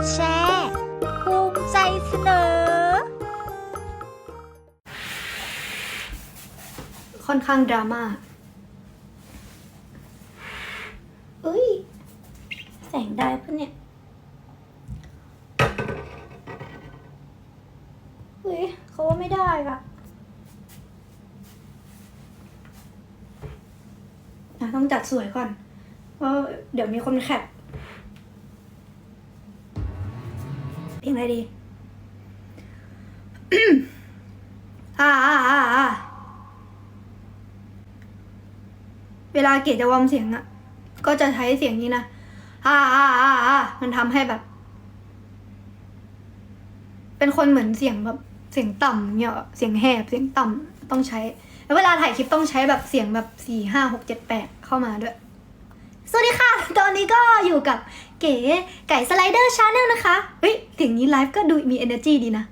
ดแชร์ภูมิใจเสนอ ค่อนข้างดราม่าเอ้ย แสงได้ปะเนี่ยเฮ้ยเขาว่าไม่ได้อะอะต้องจัดสวยก่อน เพราะเดี๋ยวมีคนแคป ลงอะไรดี อ่าอ่าอ่าอ่าเวลาเกดจะวอมเสียงอะก็จะใช้เสียงนี้นะอ่าอ่าอ่าอ่ามันทำให้แบบ เป็นคนเหมือนเสียงแบบเสียงต่ำเนี่ยเสียงแหบเสียงต่ำต้องใช้ แล้วเวลาถ่ายคลิปต้องใช้แบบเสียงแบบสี่ห้าหกเจ็ดแปดเข้ามาด้วย สวัสดีค่ะ ตอนนี้ก็อยู่กับ เก๋ไก่สไลเดอร์ชาแนลนะคะ เฮ้ยถึงนี้ไลฟ์ก็ดูมี energy ดีนะ